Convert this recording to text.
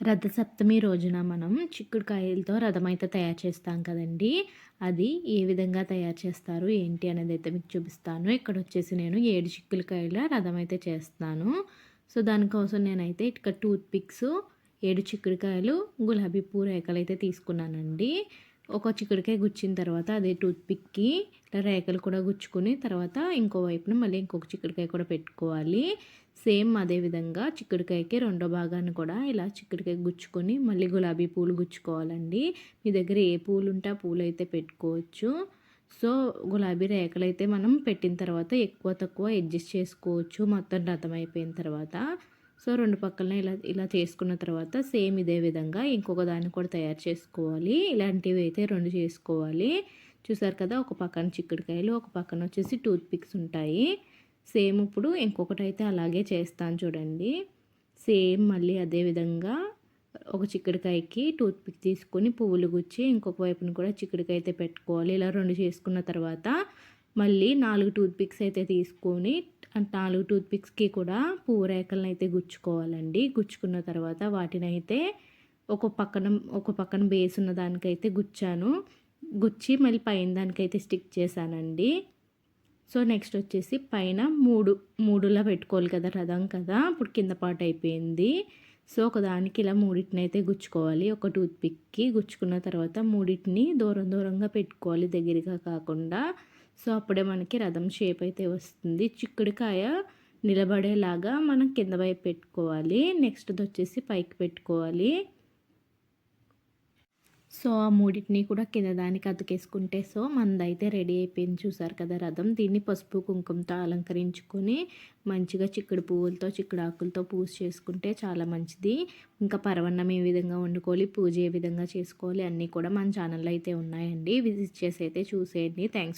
రథసప్తమి రోజున మనం చిక్కుడుకాయలతో రథం అయితే తయారు చేస్తాం కదండి. అది ఏ విధంగా తయారు చేస్తారు ఏంటి అనేది అయితే మీకు చూపిస్తాను. ఇక్కడ వచ్చేసి నేను ఏడు చిక్కుడుకాయల రథం అయితే చేస్తాను సో దానికోసం నేనైతే ఇక్కడ టూత్ పిక్స్ ఏడు చిక్కుడుకాయలు గులాబీ పూ రేఖలు అయితే తీసుకున్నానండి. ఒక చిక్కుడుకాయ గుచ్చిన తర్వాత అదే టూత్ పిక్కి ఇట్లా రేఖలు కూడా గుచ్చుకుని తర్వాత ఇంకో వైపున మళ్ళీ ఇంకొక చిక్కుడుకాయ కూడా పెట్టుకోవాలి. సేమ్ అదే విధంగా చిక్కుడుకాయకి రెండో భాగాన్ని కూడా ఇలా చిక్కుడుకాయ గుచ్చుకొని మళ్ళీ గులాబీ పూలు గుచ్చుకోవాలండి. మీ దగ్గర ఏ పూలు ఉంటే ఆ పూలు అయితే పెట్టుకోవచ్చు. సో గులాబీ రేఖలు అయితే మనం పెట్టిన తర్వాత ఎక్కువ తక్కువ అడ్జస్ట్ చేసుకోవచ్చు. మొత్తం రథం అయిపోయిన తర్వాత. సో రెండు పక్కలనే ఇలా ఇలా చేసుకున్న తర్వాత సేమ్ ఇదే విధంగా ఇంకొక దాన్ని కూడా తయారు చేసుకోవాలి. ఇలాంటివి అయితే రెండు చేసుకోవాలి. చూసారు కదా ఒక పక్కన చిక్కుడుకాయలు ఒక పక్కన వచ్చేసి టూత్ పిక్స్ ఉంటాయి. సేమ్ ఇప్పుడు ఇంకొకటి అయితే అలాగే చేస్తాను చూడండి. సేమ్ మళ్ళీ అదే విధంగా ఒక చిక్కుడుకాయకి టూత్ పిక్ తీసుకొని పువ్వులు గుచ్చి ఇంకొక వైపున కూడా చిక్కుడుకాయ అయితే పెట్టుకోవాలి. ఇలా రెండు చేసుకున్న తర్వాత మళ్ళీ నాలుగు టూత్ పిక్స్ అయితే తీసుకొని నాలుగు టూత్పిక్స్కి కూడా పూరేకలను అయితే గుచ్చుకోవాలండి. గుచ్చుకున్న తర్వాత వాటిని అయితే ఒక పక్కన ఒక పక్కన బేస్ ఉన్న దానికైతే గుచ్చాను. గుచ్చి మళ్ళీ పైన దానికైతే స్టిక్ చేశానండి. సో నెక్స్ట్ వచ్చేసి పైన మూడు మూడులా పెట్టుకోవాలి కదా రథం కదా ఇప్పుడు కింద పాట అయిపోయింది. సో ఒకదానికి ఇలా మూడింటిని అయితే గుచ్చుకోవాలి. ఒక టూత్ పిక్కి గుచ్చుకున్న తర్వాత మూడింటిని దూరం దూరంగా పెట్టుకోవాలి దగ్గరగా కాకుండా. సో అప్పుడే మనకి రథం షేప్ అయితే వస్తుంది. చిక్కుడుకాయ నిలబడేలాగా మనం కింద వైపు పెట్టుకోవాలి. నెక్స్ట్ వచ్చేసి పైకి పెట్టుకోవాలి. సో ఆ మూడింటిని కూడా కింద దానికి అతికేసుకుంటే సో మందైతే రెడీ అయిపోయింది. చూసారు కదా రథం. దీన్ని పసుపు కుంకుమతో అలంకరించుకొని మంచిగా చిక్కుడు పువ్వులతో చిక్కుడు ఆకులతో పూజ చేసుకుంటే చాలా మంచిది. ఇంకా పరవన్నం ఏ విధంగా వండుకోవాలి పూజ ఏ విధంగా చేసుకోవాలి అన్నీ కూడా మన ఛానల్లో అయితే ఉన్నాయండి. విజిట్ చేసి అయితే చూసేయండి. థ్యాంక్స్